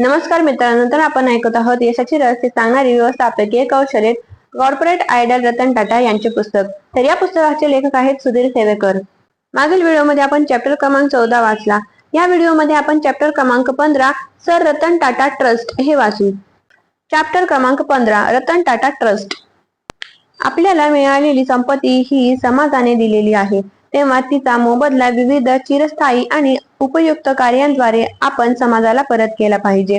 नमस्कार मित्रांनो तर आपण ऐकत आहोत यशाची रहस्य सांगणारी व्यवस्थापकीय कौशल्य कॉर्पोरेट आयडल रतन टाटा यांचे पुस्तक. तर या पुस्तकाचे लेखक आहेत सुधीर सेवेकर. मागील व्हिडिओमध्ये आपण चॅप्टर क्रमांक चौदा वाचला. या व्हिडिओमध्ये आपण चॅप्टर क्रमांक पंधरा सर रतन टाटा ट्रस्ट हे वाचू. चॅप्टर क्रमांक पंधरा रतन टाटा ट्रस्ट आपल्याला मिळालेली संपत्ती ही समाजाने दिलेली आहे. तेव्हा तिचा मोबदला विविध चिरस्थायी आणि उपयुक्त कार्यांद्वारे आपण समाजाला परत केला पाहिजे.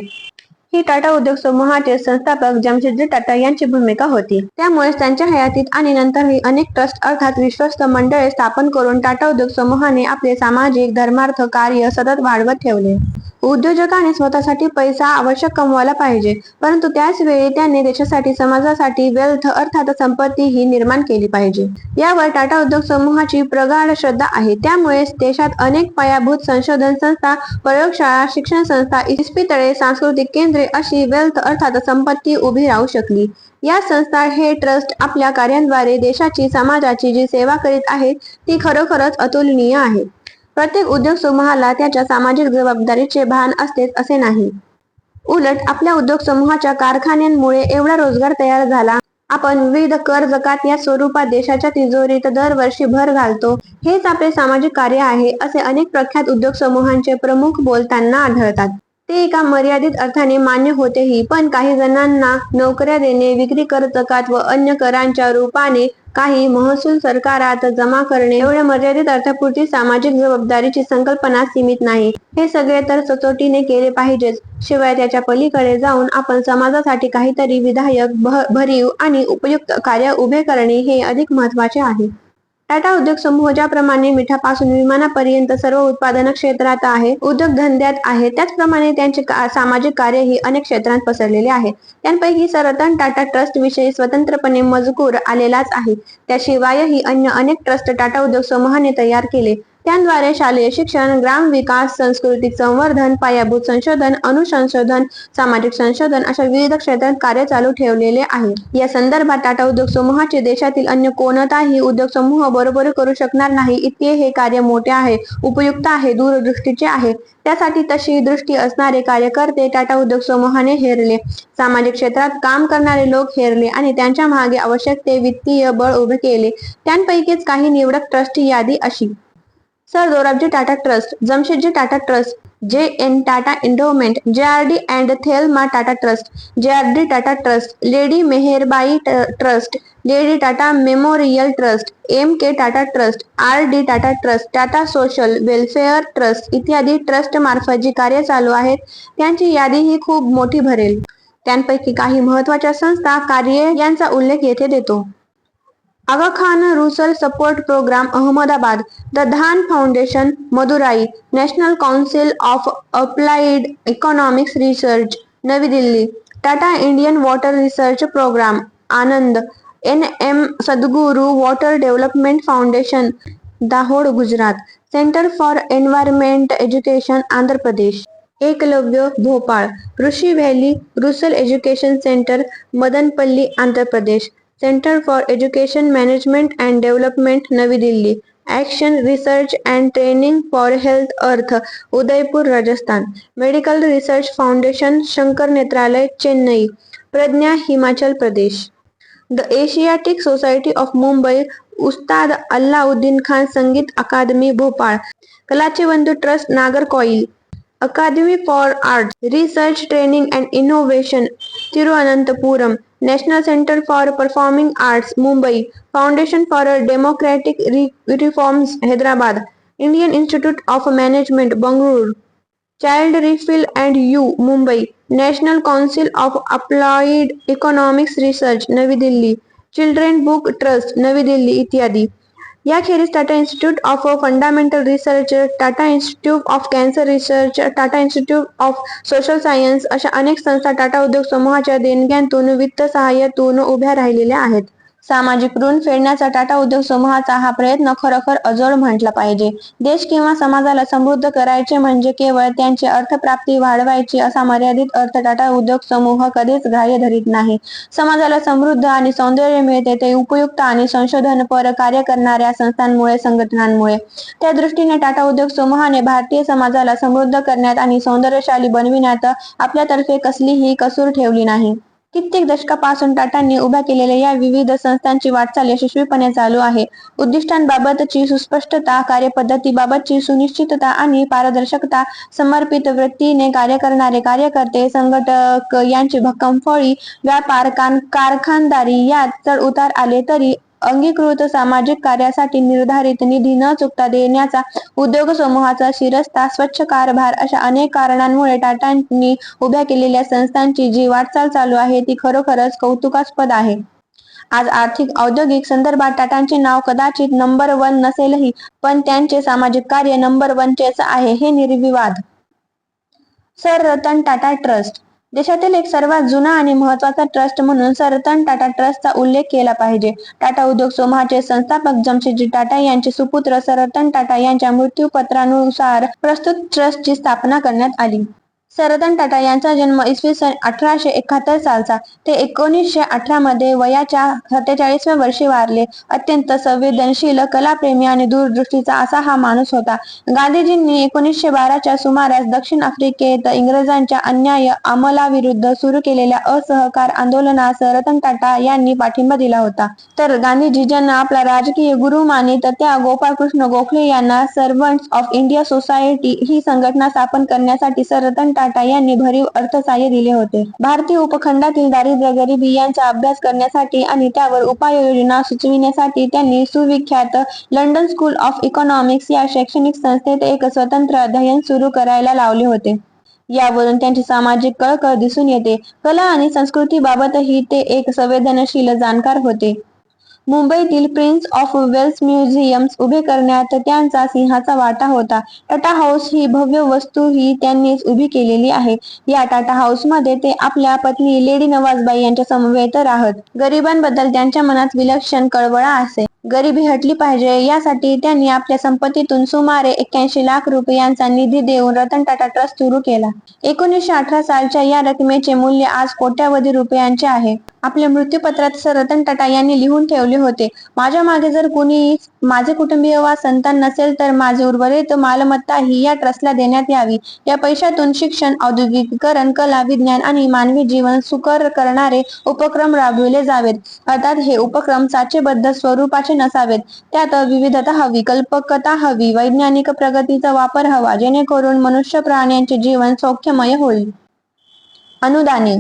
ही टाटा उद्योग समूहाचे संस्थापक जमशेदजी टाटा यांची भूमिका होती. त्यामुळे त्यांच्या हयातीत आणि नंतरही अनेक ट्रस्ट अर्थात विश्वस्त मंडळे स्थापन करून टाटा उद्योग समूहाने आपले सामाजिक धर्मार्थ कार्य सतत वाढवत ठेवले. उद्योजकाने स्वतःसाठी पैसा आवश्यक कमवायला पाहिजे परंतु त्याच वेळी त्यांनी देशासाठी समाजासाठी वेल्थ अर्थात संपत्ती ही निर्माण केली पाहिजे. यावर टाटा उद्योग समूहाची प्रगाढ श्रद्धा आहे. त्यामुळे देशात अनेक पायाभूत संशोधन संस्था प्रयोगशाळा शिक्षण संस्था इस्पितळे सांस्कृतिक केंद्र अशी वेल्थ अर्थात संपत्ती उभी राहू शकली. या संस्था हे ट्रस्ट आपल्या कार्यांद्वारे देशाची समाजाची जी सेवा करीत आहेत ती खरोखरच अतुलनीय आहे. प्रत्येक उद्योग समूहाला त्याच्या सामाजिक जबाबदारीचे भान असतेच असे नाही. उलट आपल्या उद्योग समूहाच्या कारखान्यांमुळे एवढा रोजगार तयार झाला. आपण विविध कर जकात या स्वरूपात देशाच्या तिजोरीत दरवर्षी भर घालतो. हेच आपले सामाजिक कार्य आहे असे अनेक प्रख्यात उद्योग समूहांचे प्रमुख बोलताना आढळतात. ते एका मर्यादित अर्थाने मान्य होतेही पण काही जणांना नोकऱ्या देणे विक्री कर जकात व अन्य करांच्या रूपाने काही महसूल सरकारात जमा करणे एवढ्या मर्यादित अर्थापुरती सामाजिक जबाबदारीची संकल्पना सीमित नाही. हे सगळे तर सचोटीने केले पाहिजेच. शिवाय त्याच्या पलीकडे जाऊन आपण समाजासाठी काहीतरी विधायक भ- भरीव आणि उपयुक्त कार्य उभे करणे हे अधिक महत्त्वाचे आहे. टाटा उद्योग समूह ज्याप्रमाणे मिठापासून विमानापर्यंत सर्व उत्पादन क्षेत्रात आहे उद्योग धंद्यात आहे त्याचप्रमाणे त्यांचे का- सामाजिक कार्य ही अनेक क्षेत्रात पसरलेले आहे. त्यांपैकी सरतन टाटा ट्रस्ट विषयी स्वतंत्रपणे मजकूर आलेलाच आहे. त्याशिवायही अन्य अनेक ट्रस्ट टाटा उद्योग समूहाने तयार केले. त्यांद्वारे शालेय शिक्षण ग्राम विकास सांस्कृतिक संवर्धन पायाभूत संशोधन अनुसंशोधन सामाजिक संशोधन अशा विविध क्षेत्रात कार्य चालू ठेवलेले आहे. या संदर्भात टाटा उद्योग समूहाचे देशातील अन्य कोणताही उद्योग समूह बरोबर करू शकणार नाही. इतके हे कार्य मोठे आहे उपयुक्त आहे दूरदृष्टीचे आहे. त्यासाठी तशी दृष्टी असणारे कार्यकर्ते टाटा उद्योग समूहाने हेरले. सामाजिक क्षेत्रात काम करणारे लोक हेरले आणि त्यांच्या मागे आवश्यक ते वित्तीय बळ उभे केले. त्यांपैकीच काही निवडक ट्रस्टची यादी अशी. Sir Dorabji Tata trust Jamshedji Tata trust J N Tata endowment J R D and Thelma Tata trust J R D Tata trust lady Meherbai trust lady Tata memorial trust M K Tata trust R D Tata trust Tata social welfare trust इत्यादी trust मार्फत जी कार्य चालू आहेत त्यांची यादी ही खूप मोठी भरेल. त्यांपैकी काही महत्त्वाच्या संस्था कार्ये यांचा उल्लेख येथे देतो. आगा खान रुसल support programme Ahmedabad the Dhan foundation Madurai national council of applied economics research नवी Delhi Tata Indian water research programme Anand N M Sadguru water development foundation Dahod Gujarat centre for environment education Andhra Pradesh. Eklavya Bhopal Rishi valley रुसल education centre Madanapalle Andhra Pradesh. Centre for education management and development नवी Delhi action research and training for health ARTH Udaipur Rajasthan medical research foundation Shankar Nethralaya Chennai Pragya Himachal Pradesh the Asiatic society of Mumbai Ustad Allauddin Khan Sangeet Akademi Bhopal कलाचे बंधू trust Nagercoil academy for art research training and innovation Thiruvananthapuram national centre for performing arts Mumbai foundation for democratic reforms Hyderabad Indian institute of management Bengaluru child relief and you Mumbai national council of applied economics research नवी Delhi children book trust नवी दिल्ली इत्यादी याखेरीज Tata institute of fundamental research Tata institute of cancer research Tata institute of social science अशा अनेक संस्था टाटा उद्योग समूहाच्या देणग्यांतून वित्त सहाय्यातून उभ्या राहिलेल्या आहेत. सामाजिक ऋण फेडण्याचा टाटा उद्योग समूहाचा हा प्रयत्न खरोखर अजोड म्हटला पाहिजे. देश किंवा समाजाला समृद्ध करायचे म्हणजे केवळ त्यांची अर्थप्राप्ती वाढवायची असा मर्यादित अर्थ टाटा उद्योग समूह कधीच ग्राह्य धरीत नाही. समाजाला समृद्ध आणि सौंदर्य मिळते ते उपयुक्त आणि संशोधनपर कार्य करणाऱ्या संस्थांमुळे संघटनांमुळे. त्या दृष्टीने टाटा उद्योग समूहाने भारतीय समाजाला समृद्ध करण्यात आणि सौंदर्यशाली बनविण्यात आपल्यातर्फे कसलीही कसूर ठेवली नाही. कित्येक दशकापासून टाटांनी उभ्या केलेल्या या विविध संस्थांची वाटचाल यशस्वीपणे चालू आहे. उद्दिष्टांबाबतची सुस्पष्टता कार्यपद्धतीबाबतची सुनिश्चितता आणि पारदर्शकता समर्पित वृत्तीने कार्य करणारे कार्यकर्ते संघटक यांची भक्कम फळी व्यापार कारखानदारी यात चढ उतार आले तरी अंगीकृत सामाजिक कार्यासाठी निर्धारित निधी न चुकता देण्याचा उद्योग समूहाचा शिरस्ता स्वच्छ कारभार अशा अनेक कारणांमुळे टाटांनी उभ्या केलेल्या संस्थांची जी वाटचाल चालू आहे ती खरोखरच कौतुकास्पद आहे. आज आर्थिक औद्योगिक संदर्भात टाटांचे नाव कदाचित नंबर वन नसेलही पण त्यांचे सामाजिक कार्य नंबर वनचेच आहे हे निर्विवाद. सर रतन टाटा ट्रस्ट देशातील एक सर्वात जुना आणि महत्त्वाचा ट्रस्ट म्हणून सरतन टाटा ट्रस्टचा उल्लेख केला पाहिजे. टाटा उद्योग समूहाचे संस्थापक जमशेदजी टाटा यांचे सुपुत्र सर रतन टाटा यांच्या मृत्यूपत्रानुसार प्रस्तुत ट्रस्टची स्थापना करण्यात आली. सरदन टाटा यांचा जन्म इसवी सन अठराशे एकाहत्तर सालचा. ते एकोणीसशे अठरा मध्ये वयाच्या सत्तेचाळीसव्या वर्षी वारले. अत्यंत संवेदनशील कलाप्रेमी आणि दूरदृष्टीचा असा हा माणूस होता. गांधीजींनी एकोणीसशे बाराच्या सुमारास दक्षिण आफ्रिकेत इंग्रजांच्या अन्याय अंमलाविरुद्ध सुरू केलेल्या असहकार आंदोलनास रतन टाटा यांनी पाठिंबा दिला होता. तर गांधीजी ज्यांना आपला राजकीय गुरु मानित त्या गोपाळकृष्ण गोखले यांना सर्वंट्स ऑफ इंडिया सोसायटी ही संघटना स्थापन करण्यासाठी सरतन टाटा टाटा यांनी भरीव अर्थसहाय्य दिले होते. भारतीय उपखंडातील दारिद्र्य गरिबी यांचा अभ्यास करण्यासाठी आणि त्यावर उपाययोजना सुचविण्यासाठी त्यांनी सुविख्यात लंडन स्कूल ऑफ इकॉनॉमिक्स या शैक्षणिक संस्थेत एक स्वतंत्र अध्ययन सुरू करायला लावले होते. यावरून त्यांची सामाजिक कळकळ दिसून येते. कला आणि संस्कृतीबाबतही ते एक संवेदनशील जाणकार होते. मुंबईतील प्रिन्स ऑफ वेल्स म्युझियम्स उभे करण्यात त्यांचा सिंहाचा वाटा होता. टाटा हाऊस ही भव्य वस्तू ही त्यांनीच उभी केलेली आहे. या टाटा हाऊसमध्ये ते आपल्या पत्नी लेडी नवाजबाई यांच्या समवेत राहत. गरिबांबद्दल त्यांच्या मनात विलक्षण कळवळा असे. गरिबी हटली पाहिजे यासाठी त्यांनी आपल्या संपत्तीतून सुमारे एक्क्याऐंशी लाख रुपयांचा निधी देऊन रतन टाटा ट्रस्ट सुरू केला. एकोणीसशे अठरा सालच्या या रकमेचे मूल्य आज कोट्यावधी रुपयांचे आहे. आपल्या मृत्यूपत्रात सर रतन टाटा यांनी लिहून ठेवले होते. माझ्या मागे जर कोणी माझे कुटुंबीय वा संतान नसेल तर माझे उर्वरित मालमत्ता ही या ट्रस्टला देण्यात यावी. या पैशातून शिक्षण औद्योगिकीकरण कला विज्ञान आणि मानवी जीवन सुकर करणारे उपक्रम राबविले जावेत. अर्थात हे उपक्रम साचेबद्ध स्वरूपाचे नसावेत. त्यात विविधता हवी कल्पकता हवी वैज्ञानिक प्रगतीचा वापर हवा जेणेकरून मनुष्य प्राण्यांचे जीवन सौख्यमय होईल. अनुदाने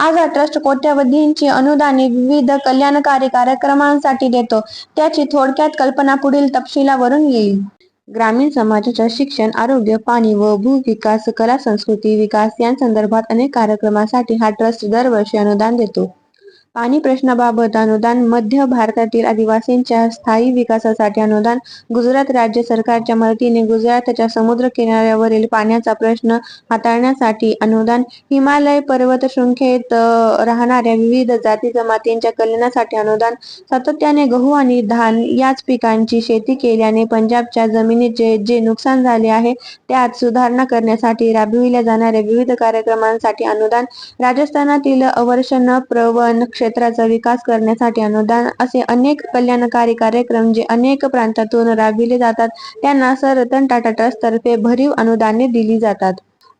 आज हा ट्रस्ट कोट्यवधींची अनुदाने विविध कल्याणकारी कार्यक्रमांसाठी देतो. त्याची थोडक्यात कल्पना पुढील तपशिलावरून येईल. ग्रामीण समाजाच्या शिक्षण आरोग्य पाणी व भूविकास कला संस्कृती विकास यांसंदर्भात अनेक कार्यक्रमासाठी हा ट्रस्ट दरवर्षी अनुदान देतो. पाणी प्रश्नाबाबत अनुदान मध्य भारतातील आदिवासींच्या स्थायी विकासासाठी अनुदान गुजरात राज्य सरकारच्या मदतीने गुजरातच्या समुद्र किनाऱ्यावरील पाण्याचा प्रश्न हाताळण्यासाठी अनुदान हिमालय पर्वत शृंखेत राहणाऱ्या विविध जाती जमातींच्या कल्याणासाठी अनुदान सातत्याने गहू आणि धान याच पिकांची शेती केल्याने पंजाबच्या जमिनीचे जे नुकसान झाले आहे त्यात सुधारणा करण्यासाठी राबविल्या जाणाऱ्या विविध कार्यक्रमांसाठी अनुदान राजस्थानातील अवर्षण प्रवण क्षेत्राचा विकास करण्यासाठी अनुदान असे अनेक कल्याणकारी कार्यक्रम जे अनेक प्रांतातून राबविले जातात त्यांना सर रतन टाटा ट्रस्ट तर्फे भरीव अनुदाने दिली जातात.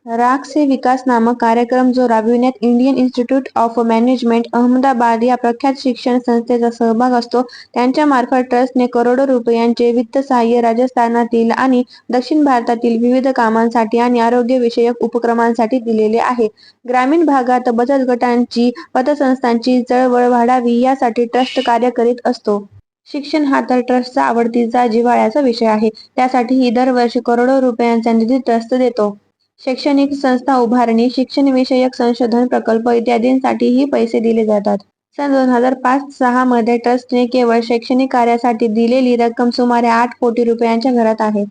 राग से विकास नामक कार्यक्रम जो राबविण्यात Indian institute of management Ahmedabad या प्रख्यात शिक्षण संस्थेचा सहभाग असतो. त्यांच्या मार्फत ट्रस्टने करोडो रुपयांचे वित्त सहाय्य राजस्थानातील आणि दक्षिण भारतातील विविध कामांसाठी आणि आरोग्यविषयक उपक्रमांसाठी दिलेले आहे. ग्रामीण भागात बचत गटांची पतसंस्थांची चळवळ वाढावी यासाठी ट्रस्ट कार्य करीत असतो. शिक्षण हा तर ट्रस्टचा आवडतीचा जिव्हाळ्याचा विषय आहे. त्यासाठीही दरवर्षी करोडो रुपयांचा निधी ट्रस्ट देतो. शैक्षणिक संस्था उभारणी शिक्षण विषयक संशोधन प्रकल्प इत्यादींसाठीही पैसे दिले जातात. सन दोन हजार पाच सहा मध्ये ट्रस्टने केवळ शैक्षणिक कार्यासाठी दिलेली रक्कम सुमारे आठ कोटी रुपयांच्या घरात आहे.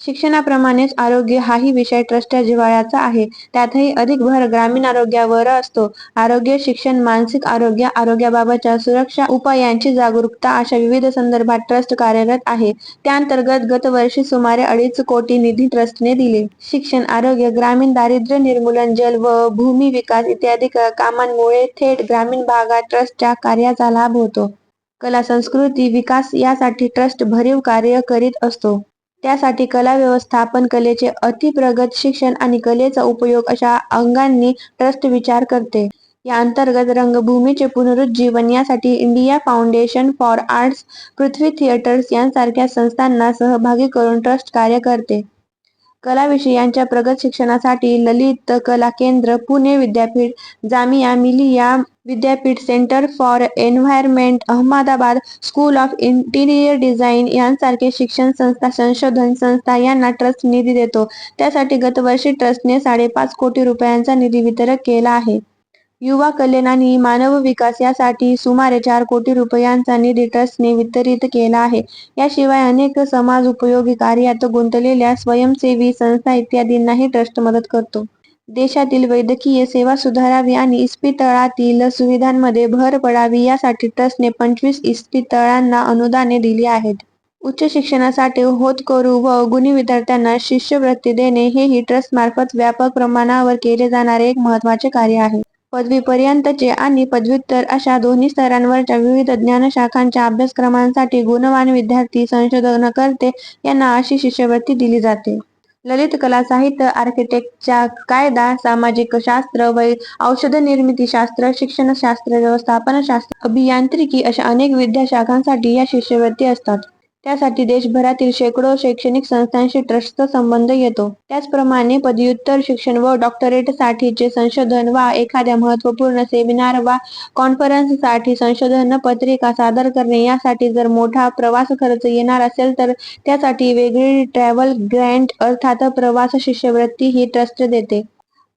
शिक्षणाप्रमाणेच आरोग्य हाही विषय ट्रस्टच्या जिव्हाळ्याचा आहे. त्यातही अधिक भर ग्रामीण आरोग्यावर असतो. आरोग्य शिक्षण मानसिक आरोग्य आरोग्याबाबतच्या सुरक्षा उपायांची जागरूकता अशा विविध संदर्भात ट्रस्ट कार्यरत आहे. त्याअंतर्गत गतवर्षी सुमारे अडीच कोटी निधी ट्रस्टने दिले. शिक्षण आरोग्य ग्रामीण दारिद्र्य निर्मूलन जल व भूमी विकास इत्यादी कामांमुळे थेट ग्रामीण भागात ट्रस्टच्या कार्याचा लाभ होतो. कला संस्कृती विकास यासाठी ट्रस्ट भरीव कार्य करीत असतो. त्यासाठी कला व्यवस्थापन कलेचे अतिप्रगत शिक्षण आणि कलेचा उपयोग अशा अंगांनी ट्रस्ट विचार करते. या अंतर्गत रंगभूमीचे पुनरुज्जीवन यासाठी India foundation for arts Prithvi theatres यांसारख्या संस्थांना सहभागी करून ट्रस्ट कार्य करते. कला विषयांच्या प्रगत शिक्षणासाठी ललित कला केंद्र पुणे विद्यापीठ जामिया मिलिया विद्यापीठ centre for environment Ahmedabad school of interior design यांसारखे शिक्षण संस्था संशोधन संस्था यांना ट्रस्ट निधी देतो. त्यासाठी गतवर्षी ट्रस्टने साडेपाच कोटी रुपयांचा निधी वितरक केला आहे. युवा कल्याण आणि मानव विकास यासाठी सुमारे चार कोटी रुपयांचा निधी ट्रस्टने वितरित केला आहे. याशिवाय अनेक समाज उपयोगी कार्यात गुंतलेल्या स्वयंसेवी संस्था इत्यादींनाही ट्रस्ट मदत करतो. देशातील वैद्यकीय सेवा सुधारावी आणि इस्पितळातील सुविधांमध्ये भर पडावी यासाठी ट्रस्टने पंचवीस इस्पितळांना अनुदाने दिली आहेत. उच्च शिक्षणासाठी होतकरू व गुणी विद्यार्थ्यांना शिष्यवृत्ती देणे हेही ट्रस्ट मार्फत व्यापक प्रमाणावर केले जाणारे एक महत्त्वाचे कार्य आहे. पदवीपर्यंतचे आणि पदव्युत्तर अशा दोन्ही स्तरांवरच्या विविध ज्ञानशाखांच्या अभ्यासक्रमांसाठी गुणवान विद्यार्थी संशोधनकर्ते यांना अशी शिष्यवृत्ती दिली जाते. ललित कला साहित्य आर्किटेक्टच्या कायदा सामाजिक शास्त्र व औषध निर्मिती शास्त्र शिक्षणशास्त्र व्यवस्थापनशास्त्र अभियांत्रिकी अशा अनेक विद्याशाखांसाठी या शिष्यवृत्ती असतात. त्यासाठी देशभरातील शेकडो शैक्षणिक संस्थांशी ट्रस्टचा संबंध येतो. त्याचप्रमाणे पदव्युत्तर शिक्षण व डॉक्टरेटसाठीचे संशोधन वा एखाद्या महत्त्वपूर्ण सेमिनार वा कॉन्फरन्ससाठी संशोधन पत्रिका सादर करणे यासाठी जर मोठा प्रवास खर्च येणार असेल तर त्यासाठी वेगळी ट्रॅव्हल ग्रँट अर्थात प्रवास शिष्यवृत्ती ही ट्रस्ट देते.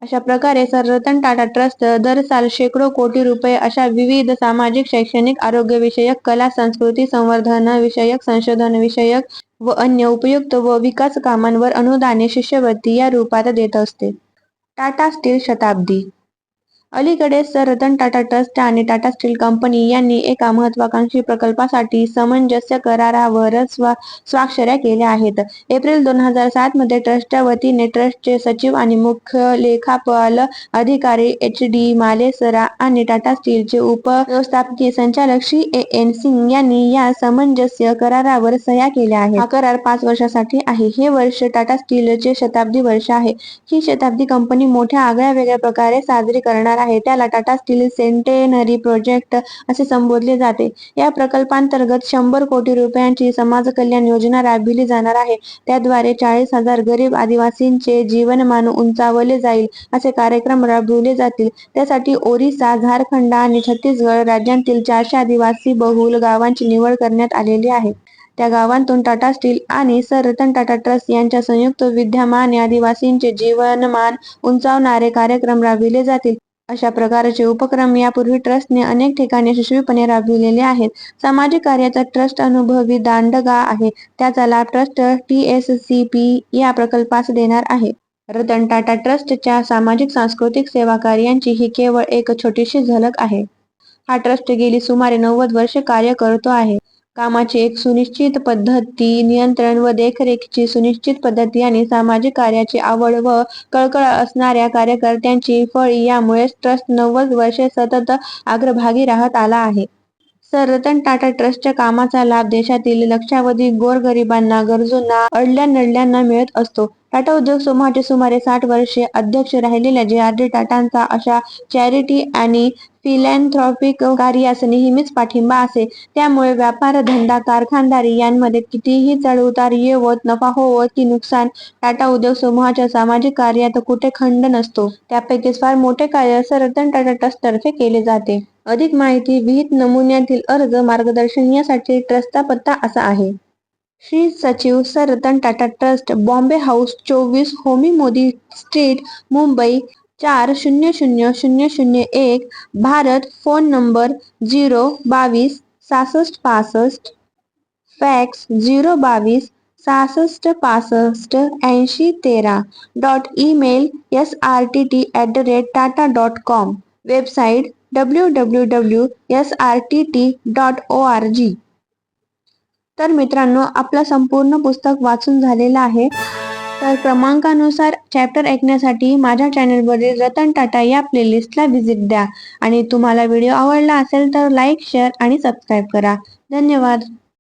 अशा प्रकारे सर रतन टाटा ट्रस्ट दर साल शेकडो कोटी रुपये अशा विविध सामाजिक शैक्षणिक आरोग्यविषयक कला संस्कृती संवर्धन विषयक संशोधन विषयक व अन्य उपयुक्त व विकास कामांवर अनुदाने शिष्यवृत्ती या रूपात देत असते. टाटा स्टील शताब्दी अलीकडेच सर रतन टाटा ट्रस्ट आणि टाटा स्टील कंपनी यांनी एका महत्वाकांक्षी प्रकल्पासाठी सामंजस्य करारावर स्वा स्वाक्षऱ्या केल्या आहेत. एप्रिल दोन हजार सात मध्ये ट्रस्टच्या वतीने ट्रस्टचे सचिव आणि मुख्य लेखापाल अधिकारी एच डी मालेसरा आणि टाटा स्टीलचे उपव्यवस्थापकीय संचालक श्री ए एन सिंग यांनी या सामंजस्य करारावर सह्या केल्या आहेत. हा करार पाच वर्षासाठी आहे. हे वर्ष टाटा स्टीलचे शताब्दी वर्ष आहे. ही शताब्दी कंपनी मोठ्या आगळ्या वेगळ्या प्रकारे साजरी करणार आहे. त्याला टाटा स्टील सेंटेनरी प्रोजेक्ट असे संबोधले जाते. या प्रकल्पांतर्गत शंभर कोटी रुपयांची समाज कल्याण योजना राबविली जाणार आहे. त्याद्वारे चाळीस हजार गरीब आदिवासींचे जीवनमान उंचावले जाईल असे कार्यक्रम राबविले जातील. त्यासाठी ओरिसा झारखंड आणि छत्तीसगड राज्यांतील चारशे आदिवासी बहुल गावांची निवड करण्यात आलेली आहे. त्या गावांतून टाटा स्टील आणि सर रतन टाटा ट्रस्ट यांच्या संयुक्त विद्यमाने आदिवासींचे जीवनमान उंचावणारे कार्यक्रम राबविले जातील. अशा प्रकारचे उपक्रम यापूर्वी ट्रस्टने अनेक ठिकाणी यशस्वीपणे राबविलेले आहेत. सामाजिक कार्याचा ट्रस्ट अनुभवी दांडगा आहे. त्याचा लाभ trust T S C P या प्रकल्पास देणार आहे. रतन टाटा ट्रस्टच्या सामाजिक सांस्कृतिक सेवा कार्यांची ही केवळ एक छोटीशी झलक आहे. हा ट्रस्ट गेली सुमारे नव्वद वर्षे कार्य करतो आहे. कामाची एक सुनिश्चित पद्धती नियंत्रण व देखरेखीची सुनिश्चित पद्धती आणि सामाजिक कार्याची आवड व कळकळ असणाऱ्या कार्यकर्त्यांची फळी यामुळे ट्रस्ट नव्वद वर्षे सतत अग्रभागी राहत आला आहे. सर रतन टाटा ट्रस्टच्या कामाचा लाभ देशातील लक्षावधी गोरगरिबांना गरजूंना अडल्या नडल्यांना मिळत असतो. टाटा उद्योग समूहाचे सुमारे साठ वर्षे अध्यक्ष राहिलेल्या जे आर डी टाटांचा अशा चॅरिटी आणि फिलॅन्थ्रॉपिक कार्यास नेहमीच पाठिंबा असे. त्यामुळे व्यापार धंदा कारखानदारी यांमध्ये कितीही चढउतार येवत नफा होवत की नुकसान टाटा उद्योग समूहाच्या सामाजिक कार्यात कुठे खंड नसतो. त्यापैकीच फार मोठे कार्य सर रतन टाटा ट्रस्ट तर्फे केले जाते. अधिक माहिती विहित नमुन्यातील अर्ज मार्गदर्शन यासाठी ट्रस्टचा पत्ता असा आहे. श्री सचिव sir Ratan Tata trust Bombay house चोवीस होमी मोदी स्ट्रीट मुंबई चार शून्य शून्य शून्य शून्य एक भारत फोन नंबर झिरो बावीस सहासष्ट पासष्ट फॅक्स झिरो बावीस सहासष्ट पासष्ट ऐंशी तेरा dot email S R T T at the rate Tata dot com website W W W S R T T dot O R G. तर मित्रांनो आपलं संपूर्ण पुस्तक वाचून झालेलं आहे. तर क्रमांकानुसार चॅप्टर ऐकण्यासाठी माझ्या चॅनलवरील रतन टाटा या प्लेलिस्टला व्हिजिट द्या. आणि तुम्हाला व्हिडिओ आवडला असेल तर लाईक शेअर आणि सबस्क्राईब करा. धन्यवाद.